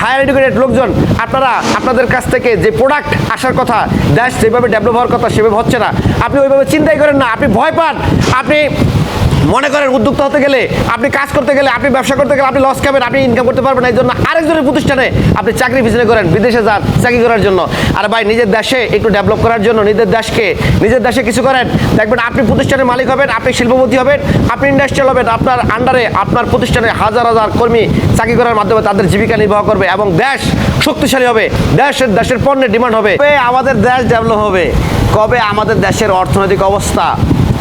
Higher educated লোকজন, আপনারা আপনাদের কাছ থেকে যে প্রোডাক্ট আসার কথা, দেশ যেভাবে ডেভেলপ হওয়ার কথা সেভাবে হচ্ছে না। আপনি ওইভাবে চিন্তাই করেন না, আপনি ভয় পান। আপনি মনে করেন উদ্যোক্তা হতে গেলে, আপনি কাজ করতে গেলে, আপনি ব্যবসা করতে গেলে আপনি লস খাবেন, আপনি ইনকাম করতে পারবেন এই জন্য আরেকজনের প্রতিষ্ঠানে আপনি চাকরি পিছনে করেন, বিদেশে যান, চাকরি করার জন্য। আর ভাই, নিজের দেশে একটু ডেভেলপ করার জন্য, নিজের দেশকে, নিজের দেশে কিছু করেন। দেখবেন আপনি প্রতিষ্ঠানের মালিক হবেন, আপনি শিল্পপতি হবেন, আপনি ইন্ডাস্ট্রিয়াল হবেন, আপনার আন্ডারে আপনার প্রতিষ্ঠানে হাজার হাজার কর্মী চাকরি করার মাধ্যমে তাদের জীবিকা নির্বাহ করবে এবং দেশ শক্তিশালী হবে, দেশের দেশের পণ্যের ডিমান্ড হবে। আমাদের দেশ ডেভেলপ হবে? কবে আমাদের দেশের অর্থনৈতিক অবস্থা?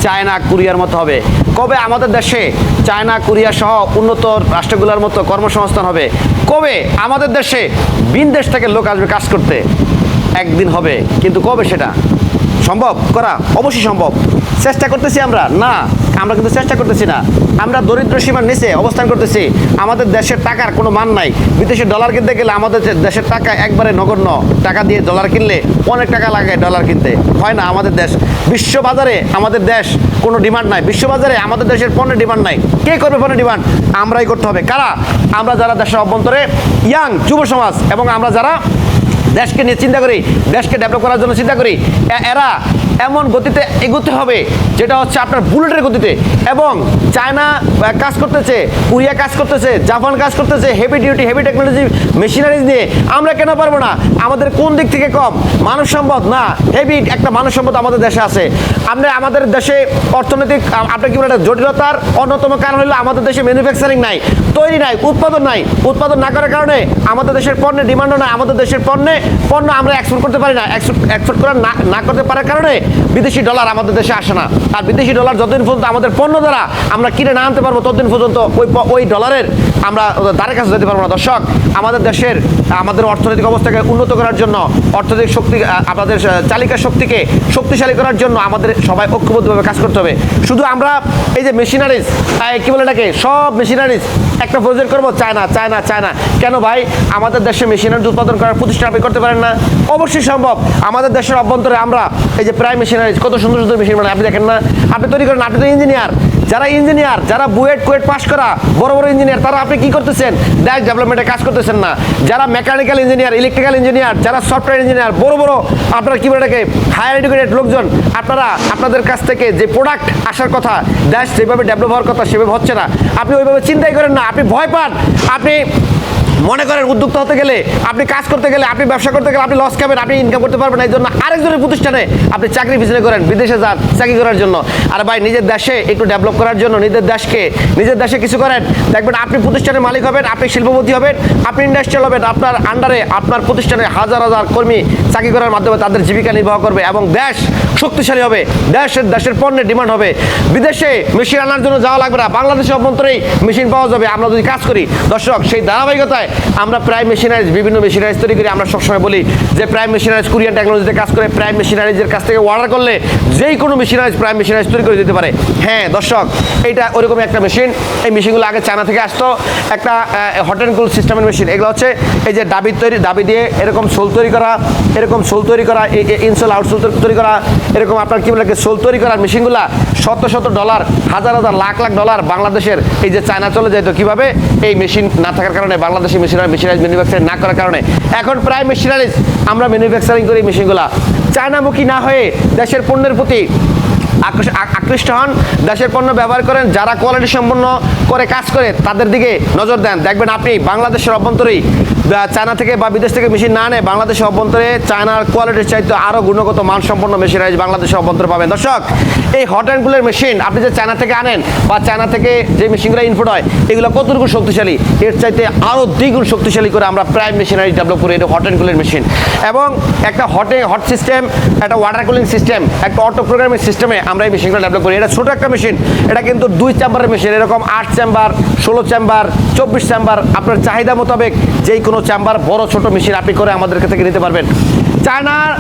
চায়না, কোরিয়ার মতো হবে। কবে আমাদের দেশে চায়না, কোরিয়া সহ উন্নত রাষ্ট্রগুলোর মতো কর্মসংস্থান হবে? কবে আমাদের দেশে বিন দেশ থেকে লোক আসবে কাজ করতে? একদিন হবে, কিন্তু কবে সেটা? সম্ভব? করা অবশ্যই সম্ভব। চেষ্টা করতেছি আমরা। না, আমরা কিন্তু চেষ্টা করতেছি না। আমরা দরিদ্র সীমার নিচে অবস্থান করতেছি। আমাদের দেশের টাকার কোনো মান নাই। বিদেশে ডলার কিনতে গেলে আমাদের দেশের টাকা একবারে নগণ্য। টাকা দিয়ে ডলার কিনলে অনেক টাকা লাগে ডলার কিনতে। হয় না আমাদের দেশ। বিশ্ব বাজারে আমাদের দেশ কোনো ডিমান্ড নাই। বিশ্ববাজারে আমাদের দেশের পণ্যের ডিমান্ড নাই। কে করবে পণ্যের ডিমান্ড? আমরাই করতে হবে। কারা? আমরা যারা দেশের অভ্যন্তরে ইয়াং যুব সমাজ এবং আমরা যারা দেশকে নিয়ে চিন্তা করি দেশকে ডেভেলপ করার জন্য চিন্তা করি। এরা এমন গতিতে এগোতে হবে, যেটা হচ্ছে আপনার বুলেটের গতিতে। এবং চায়না কাজ করতেছে, কোরিয়া কাজ করতেছে, জাপান কাজ করতেছে heavy duty heavy technology machineries নিয়ে। আমরা কেন পারব না? আমাদের কোন দিক থেকে কম? মানব সম্পদ না হেভি একটা মানব সম্পদ আমাদের দেশে আছে। আমরা আমাদের দেশে অর্থনৈতিক আপনার কি বলে জটিলতার অন্যতম কারণ হলো আমাদের দেশে ম্যানুফ্যাকচারিং নাই, তৈরি নাই, উৎপাদন নাই। উৎপাদন না করার কারণে আমাদের দেশের পণ্যের ডিমান্ডও নাই, আমাদের দেশের পণ্যে, পণ্য আমরা এক্সপোর্ট করতে পারি না। এক্সপোর্ট করা না করতে পারার কারণে বিদেশি ডলার আমাদের দেশে আসে না। আর বিদেশি ডলার যতদিন পর্যন্ত আমাদের পণ্য দ্বারা আমরা কিনে না আনতে পারব, ততদিন পর্যন্ত ওই ওই ডলারের আমরা দ্বারের কাছে যেতে পারব না। দর্শক, আমাদের দেশের, আমাদের অর্থনৈতিক অবস্থাকে উন্নত করার জন্য, অর্থনৈতিক শক্তি আমাদের চালিকা শক্তিকে শক্তিশালী করার জন্য আমাদের সবাই ঐক্যবদ্ধভাবে কাজ করতে হবে। শুধু আমরা, এই যে মেশিনারিজ কি বলে এটাকে? সব মেশিনারিজ একটা প্রজেক্ট করব চায় না চায় না চায় না কেন ভাই? আমাদের দেশে মেশিনারিজ উৎপাদন করার প্রতিষ্ঠা আপনি করতে পারেন না। অবশ্যই সম্ভব। আমাদের দেশের অভ্যন্তরে আমরা, এই যে প্রায় মেশিনারিজ কত সুন্দর সুন্দর মেশিন মানে আপনি দেখেন না? আপনি তৈরি করেন আপনি তো ইঞ্জিনিয়ার যারা ইঞ্জিনিয়ার যারা বুয়েট কুয়েট পাস করা, বড় বড় ইঞ্জিনিয়ার তারা আপনি কি করতেছেন? দেশ ডেভেলপমেন্টে কাজ করতেছেন না। যারা মেকানিক্যাল ইঞ্জিনিয়ার ইলেকট্রিক্যাল ইঞ্জিনিয়ার যারা সফটওয়্যার ইঞ্জিনিয়ার বড় বড়, আপনারা কি বলে হায়ার এডুকেটেড লোকজন, আপনারা, আপনাদের কাছ থেকে যে প্রোডাক্ট আসার কথা, দেশ যেভাবে ডেভেলপ হওয়ার কথা সেভাবে হচ্ছে না। আপনি ওইভাবে চিন্তাই করেন না। আপনি ভয় পান। আপনি মনে করেন উদ্যোক্তা হতে গেলে, আপনি কাজ করতে গেলে, আপনি ব্যবসা করতে গেলে আপনি লস খাবেন, আপনি ইনকাম করতে পারবেন এই জন্য আরেকজনের প্রতিষ্ঠানে আপনি চাকরি পিছনে করেন, বিদেশে যান, চাকরি করার জন্য। আর ভাই, নিজের দেশে একটু ডেভেলপ করার জন্য, নিজের দেশকে, নিজের দেশে কিছু করেন। দেখবেন আপনি প্রতিষ্ঠানের মালিক হবেন, আপনি শিল্পপতি হবেন, আপনি ইন্ডাস্ট্রিয়াল হবেন, আপনার আন্ডারে আপনার প্রতিষ্ঠানে হাজার হাজার কর্মী চাকরি করার মাধ্যমে তাদের জীবিকা নির্বাহ করবে এবং দেশ শক্তিশালী হবে দেশের দেশের পণ্যের ডিমান্ড হবে। বিদেশে মেশিন আনার জন্য যাওয়া লাগবে না, বাংলাদেশের অভ্যন্তরেই মেশিন পাওয়া যাবে। আমরা যদি কাজ করি, দর্শক, সেই ধারাবাহিকতায় আমরা প্রায় মেশিনারিজ বিভিন্ন মেশিনারিজ তৈরি করি। আমরা সবসময় বলি যে প্রায় মেশিনারিজ কোরিয়ান টেকনোলজিতে কাজ করে প্রায় মেশিনারিজের কাছ থেকে অর্ডার করলে যেই কোনো মেশিনারিজ প্রায় মেশিনারিজ তৈরি করে দিতে পারে। হ্যাঁ দর্শক, এইটা ওরকমই একটা মেশিন এই মেশিনগুলো আগে চায়না থেকে আসতো। একটা হট অ্যান্ড কুল সিস্টেমের মেশিন এগুলো হচ্ছে এই যে দাবি তৈরি দাবি দিয়ে এরকম সোল তৈরি করা, এরকম সোল তৈরি করা ইনসোল আউটসোল তৈরি করা, এরকম আপনার কি বলে সোল তৈরি করার মেশিনগুলা শত শত ডলার হাজার হাজার, লাখ লাখ ডলার বাংলাদেশের এই যে চায়না চলে যেত কীভাবে? এই মেশিন না থাকার কারণে বাংলাদেশি মেশিনারি মেশিনারিজ ম্যানুফ্যাকচারিং না করার কারণে এখন প্রায় মেশিনারিজ আমরা ম্যানুফ্যাকচারিং করি মেশিনগুলো। চায়নামুখী না হয়ে দেশের পণ্যের প্রতি আকৃষ্ট হন, দেশের পণ্য ব্যবহার করেন, যারা কোয়ালিটি সম্পন্ন করে কাজ করে, তাদের দিকে নজর দেন। দেখবেন আপনি বাংলাদেশের অভ্যন্তরেই চায়না থেকে বা বিদেশ থেকে মেশিন না নেয় বাংলাদেশের অভ্যন্তরে চায়নার কোয়ালিটির চাইতে আরও গুণগত মানসম্পন্ন মেশিনারিজ বাংলাদেশের অভ্যন্তরে পাবেন। দর্শক, এই হট অ্যান্ড কুলের মেশিন আপনি যে চায়না থেকে আনেন বা চায়না থেকে যে মেশিনগুলো ইনপুট হয়, এগুলো কতটুকু শক্তিশালী? এর চাইতে আরও দ্বিগুণ শক্তিশালী করে আমরা প্রাইম মেশিনারি ডেভেলপ করি, এটা হট অ্যান্ড কুলের মেশিন এবং একটা হটে হট সিস্টেম একটা ওয়াটার কুলিং সিস্টেম একটা অটো প্রোগ্রামিং সিস্টেমে আমরা এই মেশিনগুলো ডেভেলপ করি। এটা ছোটো একটা মেশিন এটা কিন্তু দুই চেম্বারের মেশিন এরকম আট চেম্বার ষোলো চেম্বার চব্বিশ চেম্বার আপনার চাহিদা মোতাবেক যেই কোনো চেম্বার বড় ছোট মেশিন আপনি করে আমাদের থেকে নিতে পারবেন। চায়নার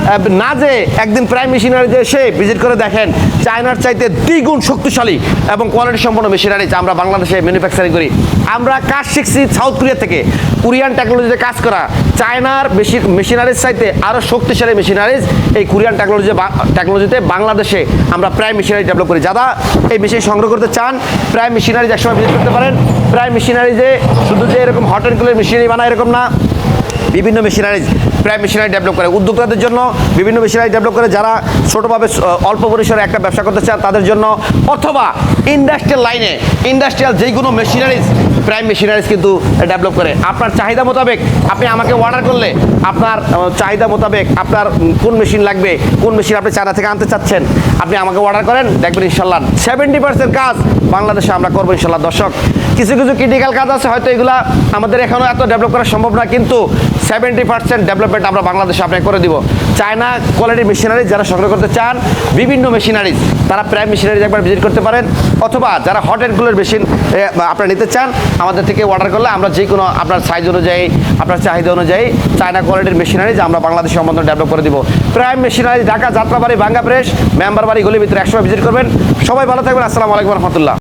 না যে একদিন প্রাইম মেশিনারি যে এসে ভিজিট করে দেখেন, চায়নার চাইতে দ্বিগুণ শক্তিশালী এবং কোয়ালিটি সম্পন্ন মেশিনারি আমরা বাংলাদেশে ম্যানুফ্যাকচারিং করি। আমরা কাজ শিখছি সাউথ কোরিয়া থেকে। কোরিয়ান টেকনোলজিতে কাজ করা। চায়নার বেশি মেশিনারিজ চাইতে আরও শক্তিশালী মেশিনারিজ এই কোরিয়ান টেকনোলজি টেকনোলজিতে বাংলাদেশে আমরা প্রায় মেশিনারি ডেভেলপ করি। যারা এই মেশিন সংগ্রহ করতে চান প্রায় মেশিনারিজ একসময় ভিজিট করতে পারেন। প্রায় মেশিনারিজে শুধু যে এরকম হট অ্যান্ড কুলের মেশিনারি বানায় এরকম না। し বিভিন্ন মেশিনারি, প্রায় মেশিনারি ডেভেলপ করে। উদ্যোক্তাদের জন্য বিভিন্ন মেশিনারি ডেভেলপ করে যারা ছোটোভাবে অল্প পরিসরে একটা ব্যবসা করতে চান, তাদের জন্য অথবা ইন্ডাস্ট্রিয়াল লাইনে ইন্ডাস্ট্রিয়াল যেই কোনো মেশিনারিজ প্রায় মেশিনারিজ কিন্তু ডেভেলপ করে। আপনার চাহিদা মোতাবেক আপনি আমাকে অর্ডার করলে আপনার চাহিদা মোতাবেক আপনার কোন মেশিন লাগবে, কোন মেশিন আপনি চায়না থেকে আনতে চাচ্ছেন, আপনি আমাকে অর্ডার করেন, দেখবেন ইনশাল্লাহ সেভেন্টি পার্সেন্ট কাজ বাংলাদেশে আমরা করব ইনশাল্লাহ দর্শক, কিছু কিছু ক্রিটিক্যাল কাজ আছে, হয়তো এগুলা আমাদের এখনও এত ডেভেলপ করা সম্ভব না, কিন্তু সেভেন্টি পার্সেন্ট ডেভেলপমেন্ট আমরা বাংলাদেশে আপনাকে করে দিব। চায়না কোয়ালিটির মেশিনারি যারা সংগ্রহ করতে চান, বিভিন্ন মেশিনারিজ তারা প্রায় মেশিনারিজ একবার ভিজিট করতে পারেন, অথবা যারা হট অ্যান্ড কুলের মেশিন আপনারা নিতে চান, আমাদের থেকে অর্ডার করলে আমরা যে কোনো আপনার সাইজ অনুযায়ী, আপনার চাহিদা অনুযায়ী চায়না কোয়ালিটির মেশিনারিজ আমরা বাংলাদেশের সম্বন্ধে ডেভেলপ করে দিব। প্রাইম মেশিনারি ঢাকা, যাত্রাবাড়ি বাঙ্গা প্রেস মেম্বার বাড়ি গলির ভিতরে একসময় ভিজিট করবেন। সবাই ভালো থাকবেন, আসসালামু আলাইকুম রহমতুল্লাহ।